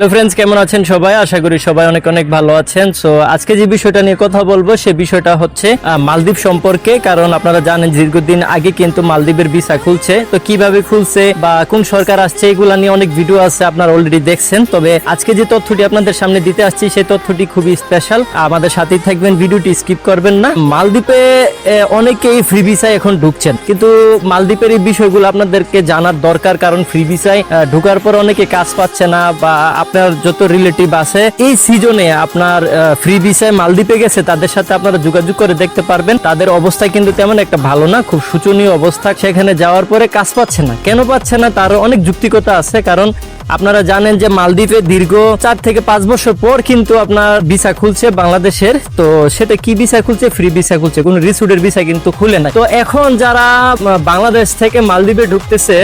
তো ফ্রেন্ডস কেমন আছেন সবাই? আশা করি সবাই অনেক অনেক ভালো আছেন। সো আজকে যে বিষয়টা নিয়ে কথা বলব, সে বিষয়টা হচ্ছে মালদ্বীপ সম্পর্কে। কারণ আপনারা জানেন, দীর্ঘদিন আগে কিন্তু মালদ্বীপের ভিসা খুলছে। তো কীভাবে খুলছে বা কোন সরকার আসছে, এগুলা নিয়ে অনেক ভিডিও আছে, আপনারা অলরেডি দেখছেন। তবে আজকে যে তথ্যটি আপনাদের সামনে দিতে আসছি, সেই তথ্যটি খুবই স্পেশাল আমাদের সাথেই থাকবেন, ভিডিওটি স্কিপ করবেন না। মালদ্বীপে অনেকেই ফ্রি ভিসায় এখন ঢুকছেন। কিন্তু মালদ্বীপের এই বিষয়গুলো আপনাদেরকে জানার দরকার, কারণ ফ্রি ভিসায় ঢোকার পর অনেকে কাজ পাচ্ছে না বা আপনার যত রিলেটিভ আছে, এই সিজনে আপনার ফ্রি ভিসায় মালদ্বীপে গেছে, তাদের সাথে আপনারা যোগাযোগ করে দেখতে পারবেন। তাদের অবস্থা কিন্তু তেমন একটা ভালো না, খুব শোচনীয় অবস্থা। সেখানে যাওয়ার পরে কাজ পাচ্ছে না। কেন পাচ্ছে না? তার অনেক যুক্তিকতা আছে, কারণ আপনারা জানেন যে মালদ্বীপে দীর্ঘ চার থেকে পাঁচ বছর পর কিন্তু আপনার ভিসা খুলছে বাংলাদেশের। তো সেটা কি ভিসা খুলছে? ফ্রি ভিসা খুলছে। কোনো রিসুডের ভিসা কিন্তু খুলে না তো এখন যারা বাংলাদেশ থেকে মালদ্বীপে ঢুকতেছে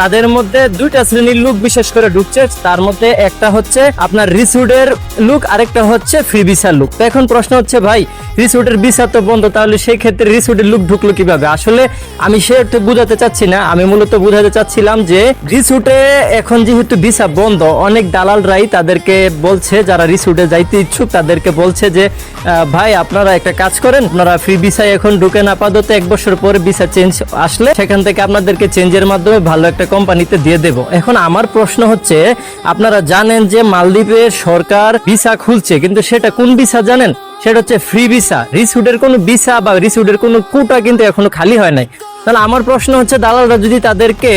তাদের মধ্যে দুইটা শ্রেণির লুক বিশেষ করে ঢুকছে। তার মধ্যে একটা হচ্ছে আপনার রিসুডের লুক আরেকটা হচ্ছে ফ্রি ভিসার লুক তো এখন প্রশ্ন হচ্ছে, ভাই রিসুডের ভিসা তো বন্ধ, তাহলে সেই ক্ষেত্রে রিসুডের লুক ঢুকলো কীভাবে? আসলে আমি সে তো বুঝাতে চাচ্ছি না, আমি মূলত বুঝাতে চাচ্ছিলাম যে রিসুটে এখন যেহেতু ভিসা বন্ধ, অনেক দালালরাই তাদেরকে বলছে, যারা রিসুটে যাইতে ইচ্ছুক, তাদেরকে বলছে যে ভাই আপনারা একটা কাজ করেন, আপনারা ফ্রি ভিসায় এখন ঢুকেন আপাতত, এক বছর পরে ভিসা চেঞ্জ আসলে সেখান থেকে আপনাদেরকে চেঞ্জের মাধ্যমে ভালো একটা কোম্পানিতে দিয়ে দেব। এখন আমার প্রশ্ন হচ্ছে, আপনারা জানেন যে মালদ্বীপের সরকার ভিসা খুলছে, কিন্তু সেটা কোন ভিসা জানেন? সেটা হচ্ছে ফ্রি ভিসা রিসুডের কোনো ভিসা বা রিসুডের কোনো কোটা কিন্তু এখনও খালি হয় নাই। তাহলে আমার প্রশ্ন হচ্ছে, দালালরা যদি তাদেরকে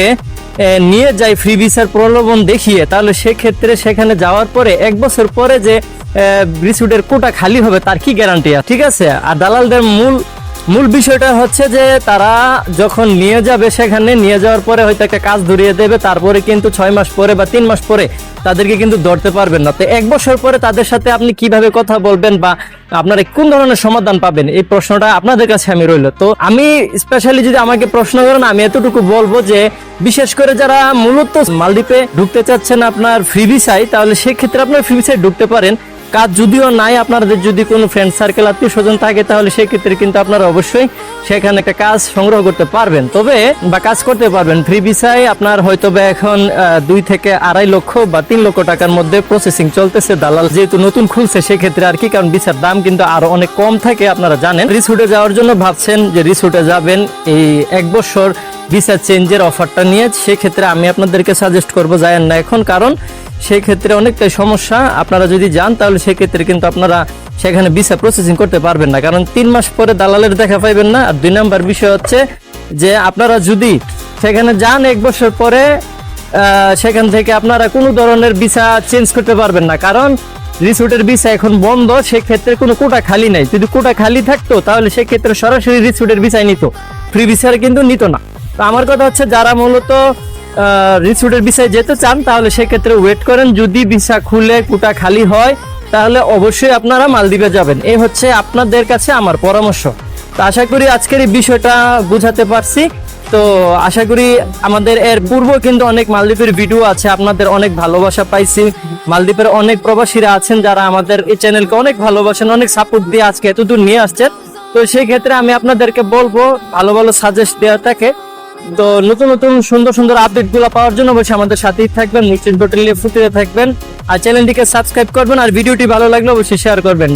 নিয়ে যায় ফ্রি ভিসার প্রলোভন দেখিয়ে, তাহলে সেক্ষেত্রে সেখানে যাওয়ার পরে, এক বছর পরে যে রিসুডের কোটা খালি হবে, তার কি গ্যারান্টি ঠিক আছে? আর দালালদের মূল মূল বিষয়টা হচ্ছে যে তারা যখন নিয়ে যাবে সেখানে, নিয়ে যাওয়ার পরে হয়তো একটা কাজ ধরিয়ে দেবে, তারপরে কিন্তু ছয় মাস পরে বা তিন মাস পরে তাদেরকে কিন্তু ধরতে পারবেন না। তো এক বছর পরে তাদের সাথে আপনি কীভাবে কথা বলবেন বা আপনারা কোন ধরনের সমাধান পাবেন, এই প্রশ্নটা আপনাদের কাছে আমি রইল। তো আমি স্পেশালি যদি আমাকে প্রশ্ন করেন, আমি এতটুকু বলব যে বিশেষ করে যারা মূলত মালদ্বীপে ঢুকতে চাচ্ছেন আপনার ফ্রি ভিসায় তাহলে সেক্ষেত্রে আপনার ফ্রি ভিসায় ঢুকতে পারেন। কাজ যদিও নাই, আপনাদের যদি কোনো ফ্রেন্ড সার্কেল আত্মীয় স্বজন থাকে, তাহলে সেক্ষেত্রে কিন্তু আপনারা অবশ্যই সেখানে একটা কাজ সংগ্রহ করতে পারবেন। তবে, বা কাজ করতে পারবেন। ফ্রি ভিসায় আপনার হয়তো বা এখন দুই থেকে আড়াই লক্ষ বা তিন লক্ষ টাকার মধ্যে প্রসেসিং চলতেছে। দালাল যেহেতু নতুন খুলছে, সেক্ষেত্রে আর কি? কারণ ভিসার দাম কিন্তু আরও অনেক কম থাকে, আপনারা জানেন। রিসুটে যাওয়ার জন্য ভাবছেন যে রিসুটে যাবেন এই এক বছর। ভিসা চেঞ্জের অফারটা নিয়ে, সেক্ষেত্রে আমি আপনাদেরকে সাজেস্ট করব যায়েন না এখন, কারণ সেক্ষেত্রে অনেকটাই সমস্যা। আপনারা যদি যান, তাহলে সেক্ষেত্রে কিন্তু আপনারা সেখানে ভিসা প্রসেসিং করতে পারবেন না। কারণ তিন মাস পরে দালালের দেখা পাইবেন না। আর দুই নাম্বার বিষয় হচ্ছে যে, আপনারা যদি সেখানে যান এক বছর পরে সেখান থেকে আপনারা কোনো ধরনের ভিসা চেঞ্জ করতে পারবেন না। কারণ রিসোর্টের ভিসা এখন বন্ধ, সেক্ষেত্রে কোনো কোটা খালি নাই। যদি কোটা খালি থাকতো, তাহলে সেক্ষেত্রে সরাসরি রিসোর্টের ভিসাই নিত। ফ্রি ভিসার কিন্তু নিত না। তো আমার কথা হচ্ছে যারা মূলত রিসোর্টের ভিসায় যেতে চান, তাহলে সেক্ষেত্রে ওয়েট করেন। যদি ভিসা খুলে কোটা খালি হয়, তাহলে অবশ্যই আপনারা মালদ্বীপে যাবেন। এই হচ্ছে আপনাদের কাছে আমার পরামর্শ। তো আশা করি আজকের এই বিষয়টা বুঝাতে পারছি। তো আশা করি আমাদের এর পূর্ব কিন্তু অনেক মালদ্বীপের ভিডিও আছে। আপনাদের অনেক ভালোবাসা পাইছি। মালদ্বীপের অনেক প্রবাসীরা আছেন যারা আমাদের এই চ্যানেলকে অনেক ভালোবাসেন, অনেক সাপোর্ট দিয়ে আজকে এতদূর নিয়ে আসছেন। তো সেই ক্ষেত্রে আমি আপনাদেরকে বলব, ভালো ভালো সাজেস্ট দেওয়া থাকে। তো নতুন নতুন সুন্দর সুন্দর আপডেটগুলো পাওয়ার জন্য অবশ্যই আমাদের সাথেই থাকবেন, নিশ্চিত নিয়ে ফুটিয়ে থাকবেন। আর চ্যানেলটিকে সাবস্ক্রাইব করবেন, আর ভিডিওটি ভালো লাগলে অবশ্যই শেয়ার করবেন।